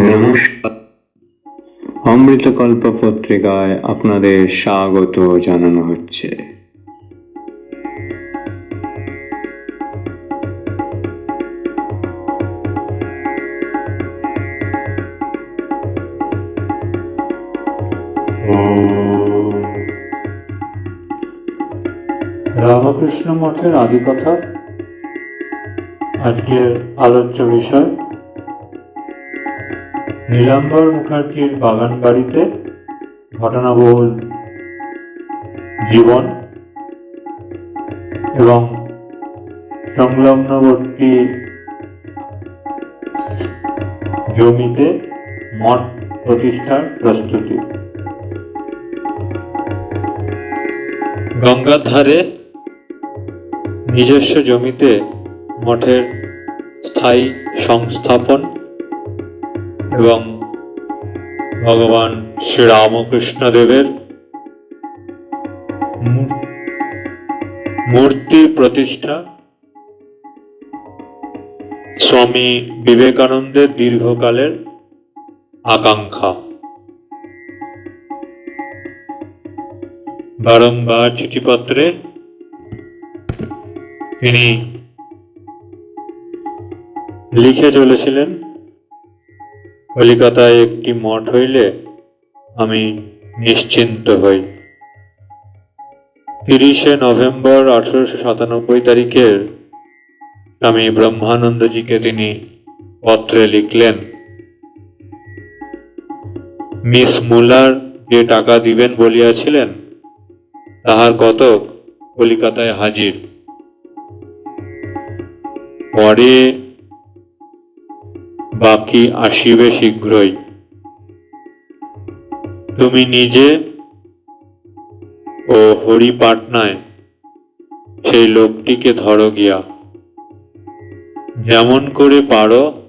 নমস্কার। অমৃতকল্প পত্রিকায় আপনাদের স্বাগত জানানো হচ্ছে। রামকৃষ্ণ মঠের আদিকথা আজকের আলোচ্য বিষয়। নীলাম্বর মুখার্জির বাগান বাড়িতে ঘটনাবহুল জীবন এবং সংলগ্নবর্তী জমিতে মঠ প্রতিষ্ঠার প্রস্তুতি। গঙ্গার ধারে নিজস্ব জমিতে মঠের স্থায়ী সংস্থাপন এবং ভগবান শ্রীরামকৃষ্ণদেবের মূ- মূর্তি প্রতিষ্ঠা স্বামী বিবেকানন্দের দীর্ঘকালের আকাঙ্ক্ষা। বারংবার চিঠিপত্রে তিনি লিখে চলেছিলেন কলিকাতায় একটি মঠ হইলে আমি নিশ্চিন্ত হই। তিরিশে নভেম্বর আঠারোশো সাতানব্বই তারিখের স্বামী ব্রহ্মানন্দজিকে তিনি পত্রে লিখলেন, মিস মুলার যে টাকা দিবেন বলিয়াছিলেন, তাহার কতক কলিকাতায় হাজির। পরে বাকি আসিবে শীঘ্রই। তুমি নিজে ও হরি পাটনায় সেই লোকটিকে ধরো গিয়া। যেমন করে পারো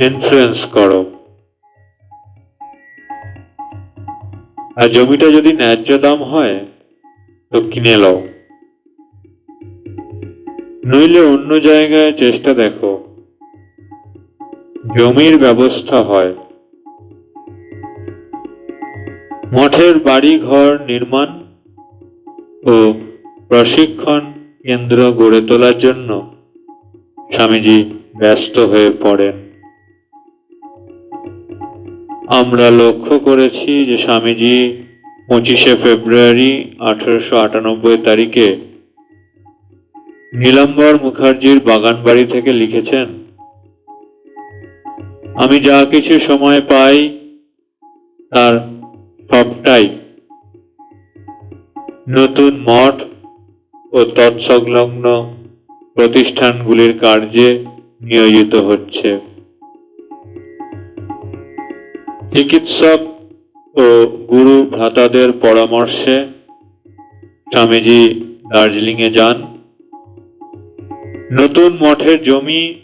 ইনফ্লুয়েন্স করো। আর জমিটা যদি ন্যায্য দাম হয়, তো কিনে লও। নইলে অন্য জায়গায় চেষ্টা দেখো। জমির ব্যবস্থা হয়। মঠের বাড়ি ঘর নির্মাণ ও প্রশিক্ষণ কেন্দ্র গড়ে তোলার জন্য স্বামীজি ব্যস্ত হয়ে পড়েন। আমরা লক্ষ্য করেছি যে স্বামীজি পঁচিশে ফেব্রুয়ারি আঠারোশো আটানব্বই তারিখে নীলাম্বর মুখার্জির বাগান বাড়ি থেকে লিখেছেন আমি যা কিছু সময় পাই তার সবটাই নতুন মঠ ও তৎসংলগ্ন প্রতিষ্ঠানগুলির কার্যে নিয়োজিত হচ্ছে। চিকিৎসক ও গুরু ভ্রাতাদের পরামর্শে স্বামীজি দার্জিলিংয়ে যান। নতুন মঠের জমি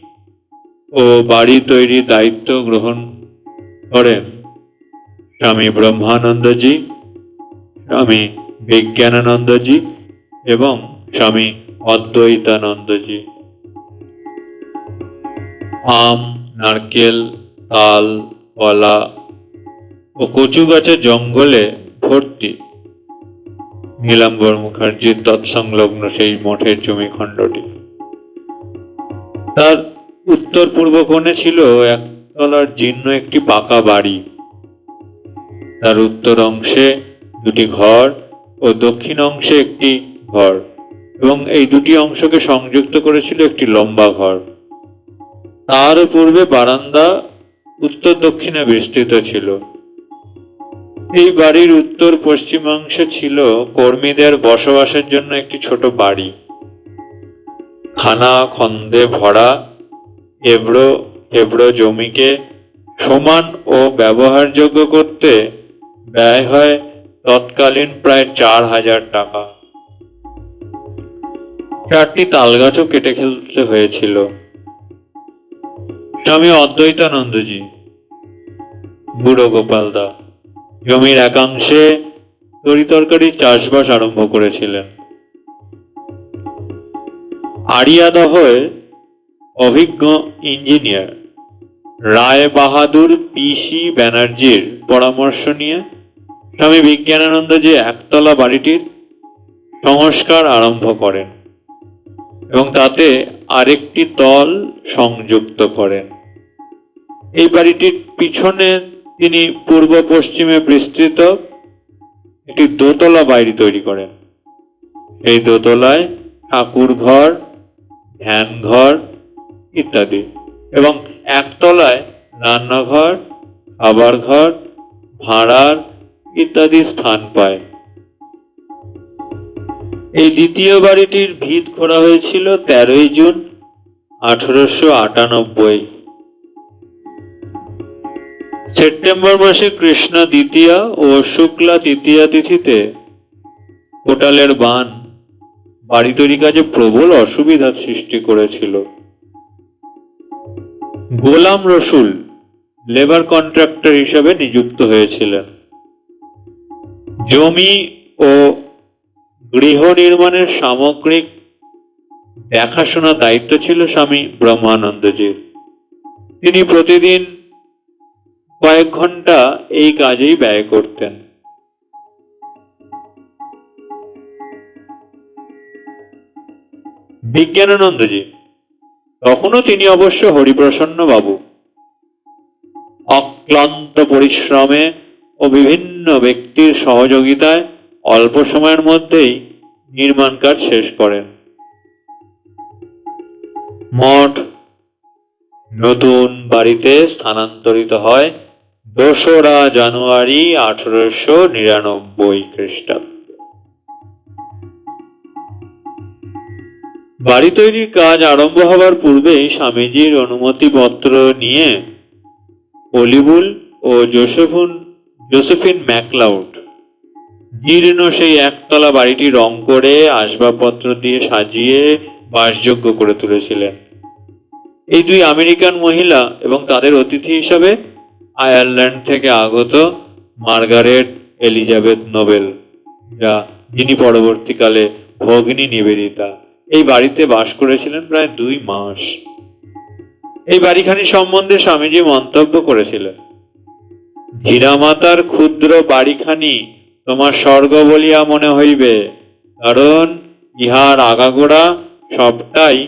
ও বাড়ি তৈরির দায়িত্ব গ্রহণ করেন স্বামী ব্রহ্মানন্দজি, স্বামী বিজ্ঞানানন্দজি এবং স্বামী অদ্বৈতানন্দজি। আম, নারকেল, তাল, কলা ও কচু গাছের জঙ্গলে ভর্তি। নীলাম্বর মুখার্জির তৎসংলগ্ন সেই মঠের জমি খণ্ডটি তার উত্তর পূর্ব কোণে ছিল একতলার জীর্ণ একটি পাকা বাড়ি। তার উত্তর অংশে দুটি ঘর ও দক্ষিণ অংশে একটি ঘর এবং এই দুটি অংশকে সংযুক্ত করেছিল একটি লম্বা ঘর। তার পূর্বে বারান্দা উত্তর দক্ষিণে বিস্তৃত ছিল। এই বাড়ির উত্তর পশ্চিমাংশে ছিল কর্মীদের বসবাসের জন্য একটি ছোট বাড়ি। খানা, খন্দে ভরা এবড়ো এবড়ো জমিকে সমান ও ব্যবহারযোগ্য করতে ব্যয় হয় তৎকালীন প্রায় চার হাজার টাকা। চারটি তালগাছও কেটে ফেলতে হয়েছিল। স্বামী অদ্বৈতানন্দজি, বুড়ো গোপালদা জমির একাংশে তরিতরকারি চাষবাস আরম্ভ করেছিলেন। আড়িয়াদহের অভিজ্ঞ ইঞ্জিনিয়ার। রায় বাহাদুর পিসি ব্যানার্জির পরামর্শ নিয়ে স্বামী বিজ্ঞানানন্দ যে একতলা বাড়িটির সংস্কার আরম্ভ করেন এবং তাতে আরেকটি তল সংযুক্ত করেন। এই বাড়িটির পিছনে তিনি পূর্ব পশ্চিমে বিস্তৃত একটি দোতলা বাড়ি তৈরি করেন। এই দোতলায় ঠাকুর ঘর ধ্যান ঘর ইত্যাদি। এবং একতলায় রান্নাঘর খাবার ঘর ভাড়ার ইত্যাদি স্থান পায়। এই দ্বিতীয় বাড়িটির ভিত করা হয়েছিল তেরোই জুন আঠারোশো আটানব্বই। সেপ্টেম্বর মাসে কৃষ্ণ দ্বিতীয়া ও শুক্লা তৃতীয়া তিথিতে কোটালের বান বাড়ি তৈরি কাজে প্রবল অসুবিধার সৃষ্টি করেছিল। গোলাম রসুল লেবার কন্ট্রাক্টর হিসেবে নিযুক্ত হয়েছিলেন। জমি ও গৃহ নির্মাণের সামগ্রিক দেখাশোনার দায়িত্ব ছিল স্বামী ব্রহ্মানন্দজির। তিনি প্রতিদিন কয়েক ঘণ্টা এই কাজেই ব্যয় করতেন। বিজ্ঞানানন্দজি তখনও তিনি অবশ্য হরিপ্রসন্ন বাবু। অক্লান্ত পরিশ্রমে ও বিভিন্ন ব্যক্তির সহযোগিতায় অল্প সময়ের মধ্যেই নির্মাণ কাজ শেষ করেন। মঠ নতুন বাড়িতে স্থানান্তরিত হয় দোসরা জানুয়ারি আঠারোশো নিরানব্বই খ্রিস্টাব্দ। বাড়ি তৈরির কাজ আরম্ভ হবার পূর্বেই স্বামীজির অনুমতিপত্র নিয়ে অলিবুল ও জোসেফুন জোসেফিন ম্যাকলাউড জীর্ণ সেই একতলা বাড়িটি রং করে আসবাবপত্র দিয়ে সাজিয়ে বাসযোগ্য করে তুলেছিলেন। এই দুই আমেরিকান মহিলা এবং তাদের অতিথি হিসাবে আয়ারল্যান্ড থেকে আগত মার্গারেট এলিজাবেথ নোবেল, যা যিনি পরবর্তীকালে ভগিনী নিবেদিতা। এই বাড়িতে বাস করেছিলেন প্রায় দুই মাস। এই বাড়িখানি সম্বন্ধে স্বামীজি মন্তব্য করেছিলেন। হীরামাতার ক্ষুদ্র বাড়িখানি তোমার স্বর্গ বলিয়া মনে হইবে, কারণ ইহার আগাগোড়া সবটাই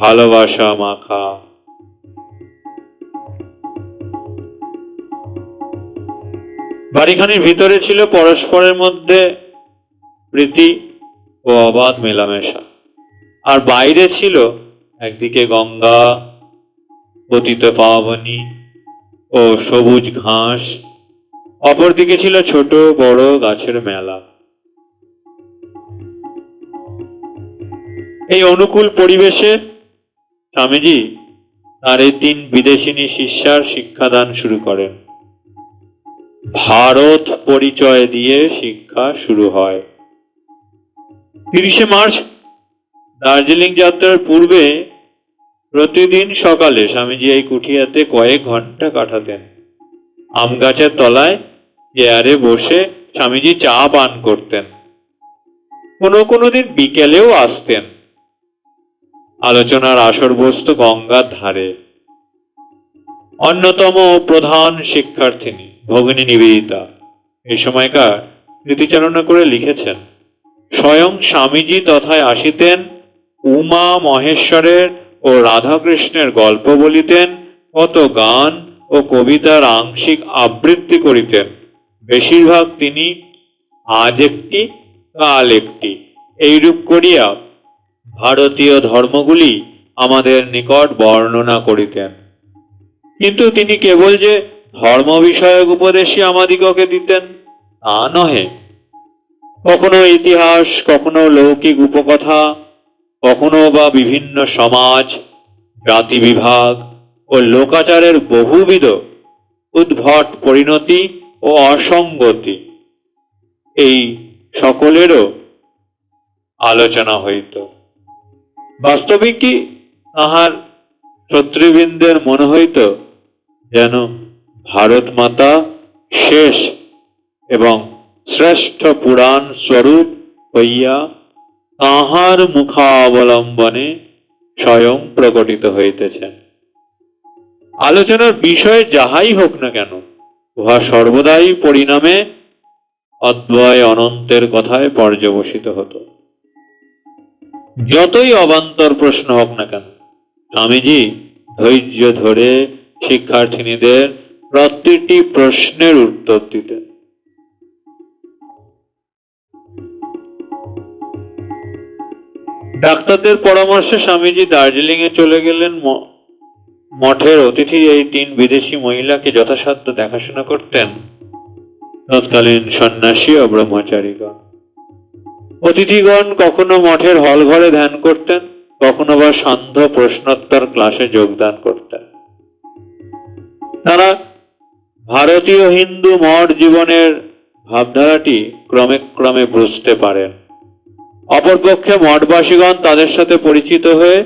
ভালোবাসা মাখা। বাড়িখানির ভিতরে ছিল পরস্পরের মধ্যে প্রীতি ও অবাধ মেলামেশা। আর বাইরে ছিল একদিকে গঙ্গা পতিত পাবনী ও সবুজ ঘাস। অপরদিকে ছিল ছোট বড় গাছের মেলা। এই অনুকূল পরিবেশে স্বামীজি তার এই তিন বিদেশিনী শিষ্যার শিক্ষাদান শুরু করেন। ভারত পরিচয় দিয়ে শিক্ষা শুরু হয়। তিরিশে মার্চ দার্জিলিং যাত্রার পূর্বে প্রতিদিন সকালে স্বামীজি এই কুঠিয়াতে কয়েক ঘণ্টা কাটাতেন। আম গাছের তলায় চেয়ারে বসে স্বামীজি চা পান করতেন। কোনো কোনো দিন বিকেলেও আসতেন। আলোচনার আসর বসত গঙ্গার ধারে। অন্যতম প্রধান শিক্ষার্থিনী, ভগিনী নিবেদিতা এই সময়কার স্মৃতিচারণা করে লিখেছেন, স্বয়ং স্বামীজি তথায় আসিতেন উমা মহেশ্বরের ও রাধাকৃষ্ণের গল্প বলিতেন, কত গান ও কবিতার আংশিক আবৃত্তি করিতেন। বেশিরভাগ তিনি, আজ একটি, কাল একটি এইরূপ করিয়া ভারতীয় ধর্মগুলি আমাদের নিকট বর্ণনা করিতেন। কিন্তু তিনি কেবল যে ধর্ম বিষয়ক উপদেশই আমাদিগকে দিতেন, তা নহে। কখনো ইতিহাস, কখনো লৌকিক উপকথা কখনো বা বিভিন্ন সমাজ, জাতি বিভাগ ও লোকাচারের বহুবিধ উদ্ভট পরিণতি ও অসঙ্গতি। এই সকলেরও আলোচনা হইত। বাস্তবিক কি তাহার শত্রুবৃন্দের মনে হইত যেন ভারত মাতা শেষ এবং শ্রেষ্ঠ পুরাণ স্বরূপ হইয়া তাহার মুখাবলম্বনে স্বয়ং প্রকটিত হইতেছেন। আলোচনার বিষয় যাহাই হোক না কেন, উহা সর্বদাই পরিণামে অদ্বয় অনন্তের কথায় পর্যবসিত হতো। যতই অবান্তর প্রশ্ন হোক না কেন, স্বামীজি ধৈর্য ধরে শিক্ষার্থিনীদের প্রতিটি প্রশ্নের উত্তর দিতেন। ডাক্তারদের পরামর্শে স্বামীজি দার্জিলিং এ চলে গেলেন মঠের অতিথি এই তিন বিদেশি মহিলাকে যথাসাধ্য দেখাশোনা করতেন। তৎকালীন সন্ন্যাসী ও ব্রহ্মচারীগণ। অতিথিগণ কখনো মঠের হল ঘরে ধ্যান করতেন, কখনো বা সান্ধ্য প্রশ্নোত্তর ক্লাসে যোগদান করতেন। তারা ভারতীয় হিন্দু মঠ জীবনের ভাবধারাটি ক্রমে ক্রমে বুঝতে পারেন। অপরপক্ষে মঠবাসীগণ তাদের সাথে পরিচিত হয়ে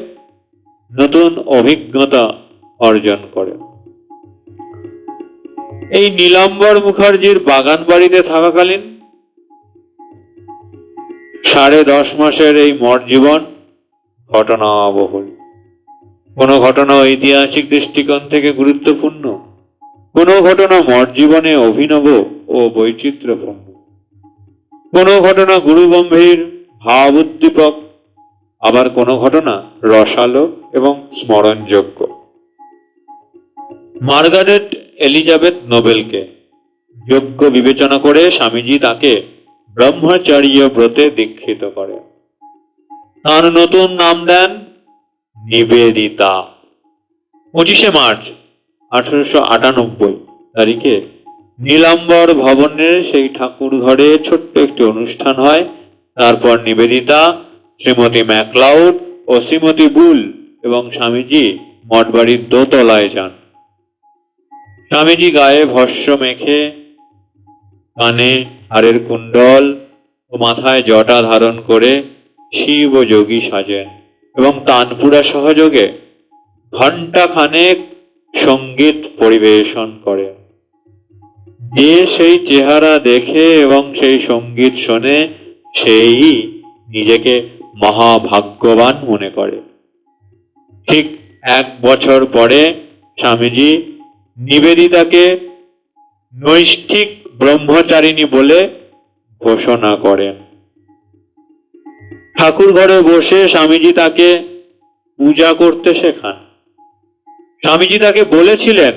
নতুন অভিজ্ঞতা অর্জন করেন এই নীলাম্বর মুখার্জির বাগান বাড়িতে থাকাকালীন সাড়ে দশ মাসের এই মঠ জীবন ঘটনাবহুল। কোনো ঘটনা ঐতিহাসিক দৃষ্টিকোণ থেকে গুরুত্বপূর্ণ, কোনো ঘটনা মঠ জীবনে অভিনব ও বৈচিত্র্যপূর্ণ, কোনো ঘটনা গুরু গম্ভীর ভাব উদ্দীপক আবার কোনো ঘটনা রসালো এবং স্মরণযোগ্য। মার্গারেট এলিজাবেথ নোবেলকে যোগ্য বিবেচনা করে স্বামীজি তাকে ব্রহ্মচর্য ব্রতে দীক্ষিত করেন। তার নতুন নাম দেন নিবেদিতা। পঁচিশে মার্চ আঠারোশো আটানব্বই তারিখে নীলাম্বর ভবনের সেই ঠাকুর ঘরে ছোট্ট একটি অনুষ্ঠান হয়। তারপর নিবেদিতা, শ্রীমতী ম্যাকলাউড ও শ্রীমতী বুল এবং স্বামীজি মঠবাড়ির দোতলায় যান। স্বামীজি গায়ে ভস্য মেখে কানে হাড়ের কুণ্ডল ও মাথায় জটা ধারণ করে শিব ও যোগী সাজেন এবং তানপুরা সহযোগে ঘণ্টা খানেক সংগীত পরিবেশন করে যে সেই চেহারা দেখে এবং সেই সংগীত শোনে সেই নিজেকে মহাভাগ্যবান মনে করে। ঠিক এক বছর পরে স্বামীজি নিবেদিতাকে নৈষ্ঠিক ব্রহ্মচারিণী বলে ঘোষণা করেন। ঠাকুর ঘরে বসে স্বামীজি তাকে পূজা করতে শেখান। স্বামীজি তাকে বলেছিলেন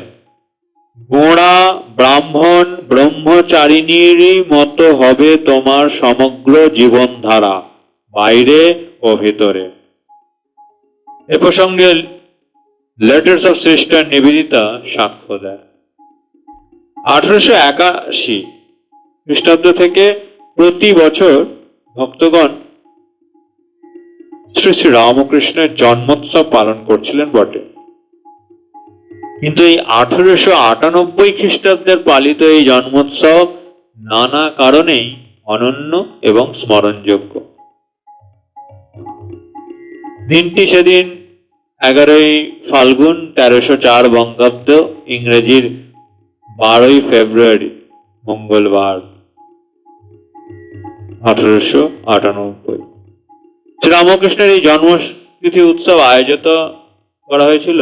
গোড়া ব্রাহ্মণ ব্রহ্মচারিণীরই মতো হবে তোমার সমগ্র জীবনধারা, বাইরে ও ভেতরে। এ প্রসঙ্গে লেটার্স অফ সিস্টার নিবেদিতা সাক্ষ্য দেয়। আঠারোশো একাশি খ্রিস্টাব্দ থেকে প্রতি বছর ভক্তগণ শ্রী শ্রী রামকৃষ্ণের জন্মোৎসব পালন করছিলেন বটে। কিন্তু এই আঠারোশো আটানব্বই খ্রিস্টাব্দের পালিত এই জন্মোৎসব নানা কারণেই অনন্য এবং স্মরণযোগ্য। দিনটি সেদিন এগারোই ফাল্গুন তেরোশো চার বঙ্গাব্দ ইংরেজির বারোই ফেব্রুয়ারি, মঙ্গলবার, আঠারোশো আটানব্বই। শ্রীরামকৃষ্ণের এই জন্মতিথি উৎসব আয়োজিত করা হয়েছিল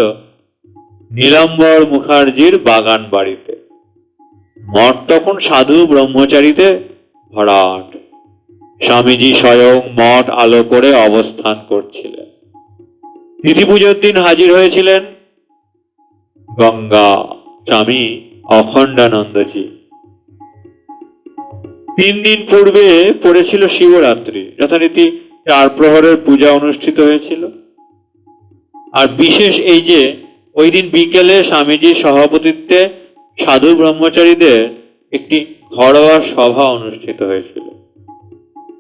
নীলাম্বর মুখার্জির বাগান বাড়িতে। মঠ তখন সাধু ব্রহ্মচারীতে ভরাট। স্বামীজি স্বয়ং মঠ আলো করে অবস্থান করছিলেন। তিথি পুজোর দিন হাজির হয়েছিলেন গঙ্গা স্বামী অখণ্ডানন্দজি। তিন দিন পূর্বে পড়েছিল শিবরাত্রি, যথারীতি চার প্রহরের পূজা অনুষ্ঠিত হয়েছিল। আর বিশেষ এই যে ওই দিন বিকেলে স্বামীজির সভাপতিত্বে সাধু ব্রহ্মচারীদের একটি ঘরোয়া সভা অনুষ্ঠিত হয়েছিল।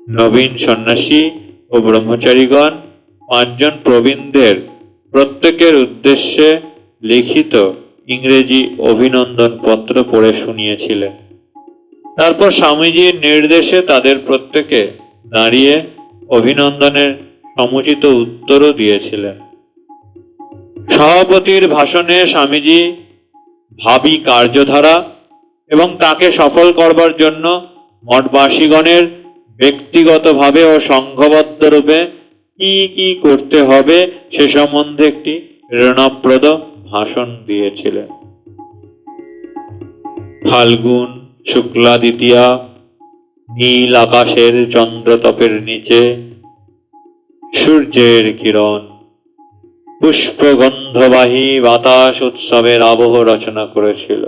নবীন সন্ন্যাসী ও ব্রহ্মচারীগণ পাঁচজন প্রবীণদের প্রত্যেকের উদ্দেশ্যে লিখিত ইংরেজি অভিনন্দন পত্র পড়ে শুনিয়েছিলেন। তারপর স্বামীজির নির্দেশে তাদের প্রত্যেকে দাঁড়িয়ে অভিনন্দনের সমুচিত উত্তরও দিয়েছিলেন। সভাপতির ভাষণে স্বামীজি ভাবি কার্যধারা এবং তাকে সফল করবার জন্য মঠবাসীগণের ব্যক্তিগতভাবে ও সংঘবদ্ধ রূপে কি কি করতে হবে সে সম্বন্ধে একটি প্রেরণাপ্রদ ভাষণ দিয়েছিলেন। ফাল্গুন শুক্লা দ্বিতীয়া নীল আকাশের চন্দ্রতপের নিচে সূর্যের কিরণ। পুষ্পগন্ধবাহী বাতাস উৎসবের আবহ রচনা করেছিল।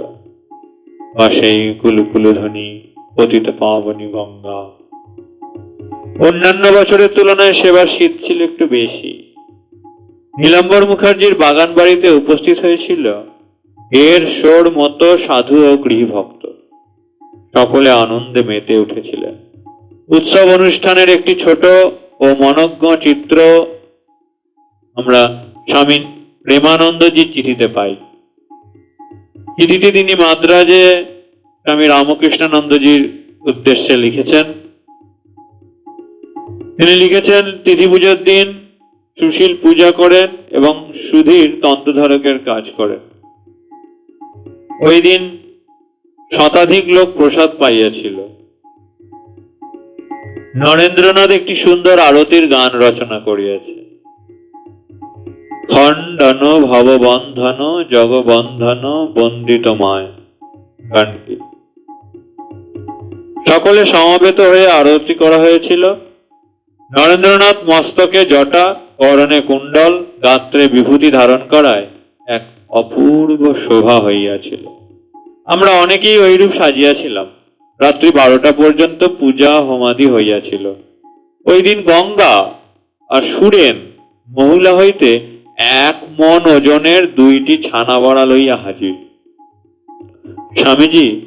বা সেই কুলকুলধ্বনি, পতিত পাবনী গঙ্গা। অন্যান্য বছরের তুলনায় সেবার শীত ছিল একটু বেশি। নীলাম্বর মুখার্জির বাগান বাড়িতে উপস্থিত হয়েছিল দেড়শোর মতো সাধু ও গৃহভক্ত। সকলে আনন্দে মেতে উঠেছিলেন। উৎসব অনুষ্ঠানের একটি ছোট ও মনজ্ঞ চিত্র আমরা স্বামী প্রেমানন্দজির চিঠিতে পাই চিঠিতে তিনি মাদ্রাজে স্বামী রামকৃষ্ণানন্দজির উদ্দেশ্যে লিখেছেন। তিনি লিখেছেন, তিথি পুজোর দিন সুশীল পূজা করেন এবং সুধীর তন্ত্রধারকের কাজ করেন। ওই দিন শতাধিক লোক প্রসাদ পাইয়াছিল। নরেন্দ্রনাথ একটি সুন্দর আরতির গান রচনা করিয়াছে। খণ্ডন ভববন্ধন জগবন্ধন বন্দিতময়। গানটি। সকলে সমবেত হয়ে আরতি করা হয়েছিল। নরেন্দ্রনাথ মস্তকে জটা করণে কুণ্ডল, গাত্রে বিভূতি ধারণ করায় এক অপূর্ব শোভা হইয়াছিল। আমরা অনেকেই ওইরূপ সাজিয়াছিলাম। রাত্রি বারোটা পর্যন্ত পূজা হোমাদি হইয়াছিল। ওই দিন গঙ্গা আর সুরেন মহিলা হইতে এক মন ওজনের দুইটি ছানা বড়া লইয়া হাজির। স্বামীজি,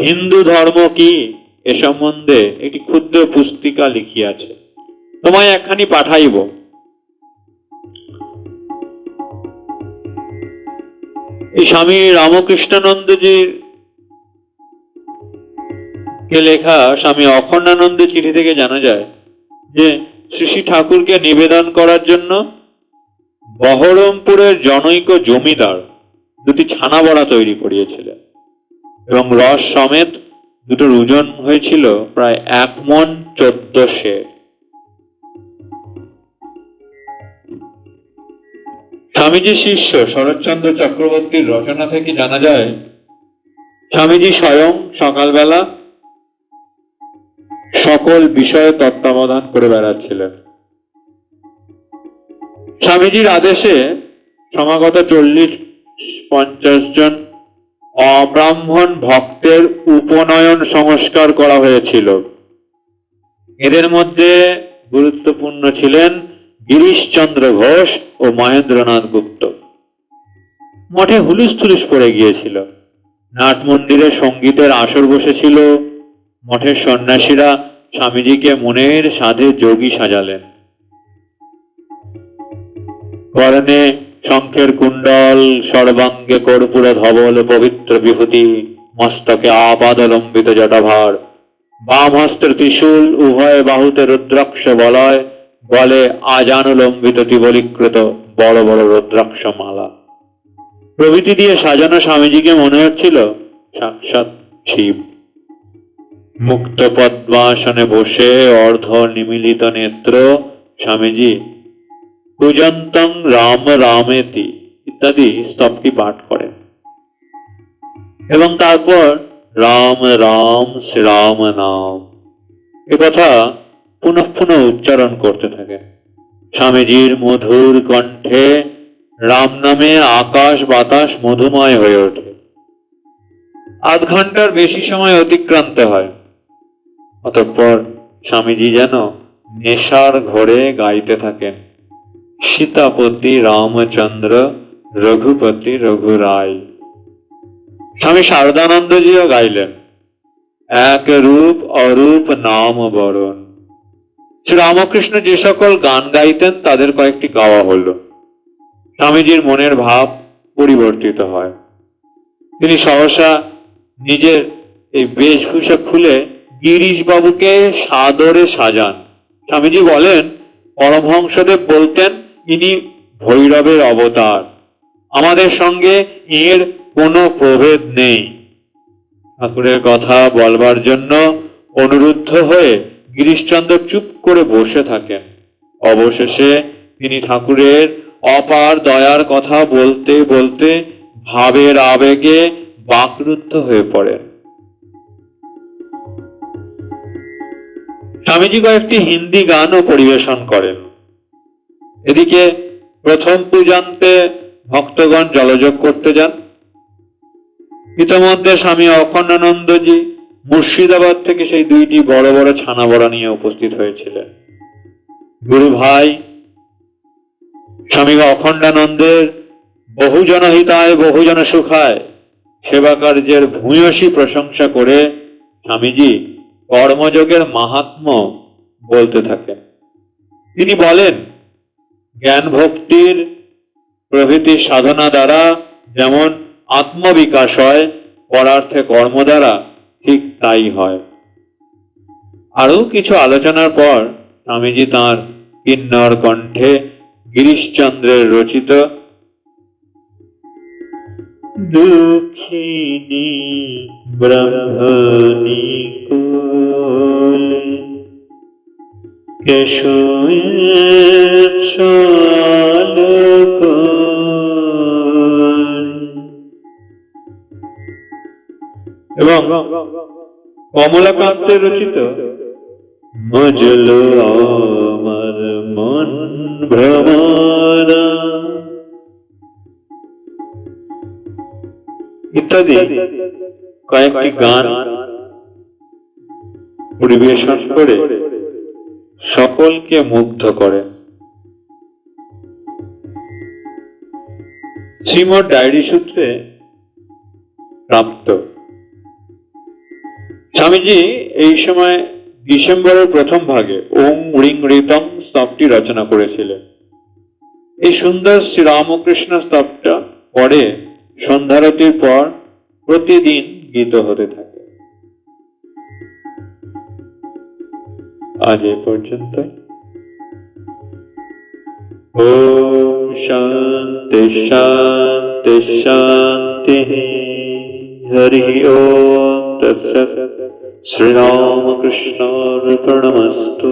হিন্দু ধর্ম কি এ সম্বন্ধে একটি ক্ষুদ্র পুস্তিকা লিখিয়াছে। তোমায় একখানি পাঠাইব। এই স্বামী রামকৃষ্ণানন্দজির কে লেখা স্বামী অখণ্ডানন্দের চিঠি থেকে জানা যায় যে শ্রী শ্রী ঠাকুরকে নিবেদন করার জন্য বহরমপুরের জনৈক জমিদার দুটি ছানা বড়া তৈরি করিয়েছিলেন। এবং রস সমেত দুটোর ওজন হয়েছিল প্রায় এক মন চোদ্দ সের স্বামীজির শিষ্য শরৎচন্দ্র চক্রবর্তীর রচনা থেকে জানা যায়, স্বামীজি স্বয়ং সকালবেলা সকল বিষয়ে তত্ত্বাবধান করে বেড়াচ্ছিলেন। স্বামীজির আদেশে সমাগত চল্লিশ, পঞ্চাশ জন অব্রাহ্মণ ভক্তের উপনয়ন সংস্কার করা হয়েছিল। এদের মধ্যে গুরুত্বপূর্ণ ছিলেন গিরিশচন্দ্র ঘোষ ও মহেন্দ্রনাথ গুপ্ত। মঠে হুলুস থুলুস পড়ে গিয়েছিল। নাট মন্দিরে সঙ্গীতের আসর বসেছিল। মঠের সন্ন্যাসীরা স্বামীজিকে মনের সাধে যোগী সাজালেন। করণে শঙ্খের কুণ্ডল, সর্বাঙ্গে কর্পূর ধবল পবিত্র বিভূতি, মস্তকে আপাদলম্বিত জটাভার। বাম হস্তের ত্রিশূল, উভয় বাহুতে রুদ্রাক্ষ বলয়, বলে আজানুলম্বিত তিবলীকৃত বড় বড় রুদ্রাক্ষ মালা প্রভৃতি দিয়ে সাজানো স্বামীজিকে মনে হচ্ছিল সাক্ষাৎ শিব। মুক্ত পদ্মাসনে বসে অর্ধ নিমিলিত নেত্র স্বামীজি পূজন্তং রাম রামেতি ইত্যাদি স্তবটি পাঠ করেন। এবং তারপর রাম রাম শ্রীরাম নাম। এ কথা পুনঃ পুনঃ উচ্চারণ করতে থাকেন। স্বামীজির মধুর কণ্ঠে রাম নামে আকাশ বাতাস মধুময় হয়ে ওঠে। আধ ঘণ্টার বেশি সময় অতিক্রান্ত হয়। অতঃপর স্বামীজি যেন নেশার ঘরে গাইতে থাকেন। সীতাপতি রামচন্দ্র রঘুপতি রঘুরায় স্বামী শারদানন্দজিও গাইলেন, এক রূপ অরূপ নাম বরণ। শ্রী রামকৃষ্ণ যে সকল গান গাইতেন, তাদের কয়েকটি গাওয়া হল। স্বামীজির মনের ভাব পরিবর্তিত হয়। তিনি সহসা নিজের এই বেশভূষা খুলে গিরিশ বাবুকে সাদরে সাজান। স্বামীজি বলেন, পরমহংসদেব বলতেন ইনি ভৈরবের অবতার। আমাদের সঙ্গে এর কোনো প্রভেদ নেই। ঠাকুরের কথা বলবার জন্য অনুরুদ্ধ হয়ে গিরিশচন্দ্র চুপ করে বসে থাকেন। অবশেষে তিনি ঠাকুরের অপার দয়ার কথা বলতে বলতে ভাবের আবেগে বাকরুদ্ধ হয়ে পড়েন। স্বামীজি কয়েকটি হিন্দি গানও পরিবেশন করেন। এদিকে প্রথম পূজান্তে ভক্তগণ জলযোগ করতে যান। ইতমধ্যে স্বামী অখণ্ডানন্দজি মুর্শিদাবাদ থেকে সেই দুইটি বড় বড় ছানা বড়া নিয়ে উপস্থিত হয়েছিলেন। গুরু ভাই, স্বামী অখণ্ডানন্দের বহুজন হিতায়, বহুজন সুখায় সেবা কার্যের ভূয়সী প্রশংসা করে স্বামীজি কর্মযোগের মাহাত্ম বলতে থাকেন। তিনি বলেন জ্ঞান ভক্তির প্রভৃতি সাধনা দ্বারা যেমন আত্মবিকাশ হয়, পরার্থে কর্ম দ্বারা ঠিক তাই হয়। আরও কিছু আলোচনার পর স্বামীজি তাঁর কিন্নর কণ্ঠে গিরিশচন্দ্রের রচিত দুঃখিনী ব্রহ্মণী এবং কমলাকান্তের রচিত মজল আমার মন ভ্রমরা ইত্যাদি কয়েকটি গান পরিবেশন করে সকলকে মুগ্ধ করে। শ্রীমদ ডায়েরি সূত্রে প্রাপ্ত। স্বামীজি এই সময় ডিসেম্বরের প্রথম ভাগে ওং রিং রিতম স্তবটি রচনা করেছিলেন। এই সুন্দর শ্রীরামকৃষ্ণ স্তবটা পরে সন্ধ্যারতির পর প্রতিদিন গীত হতে থাকে। আজ এ পর্যন্ত ওম শান্তি শান্তি শান্তি হরি ওম তৎসৎ শ্রীরামকৃষ্ণার্পণমস্তু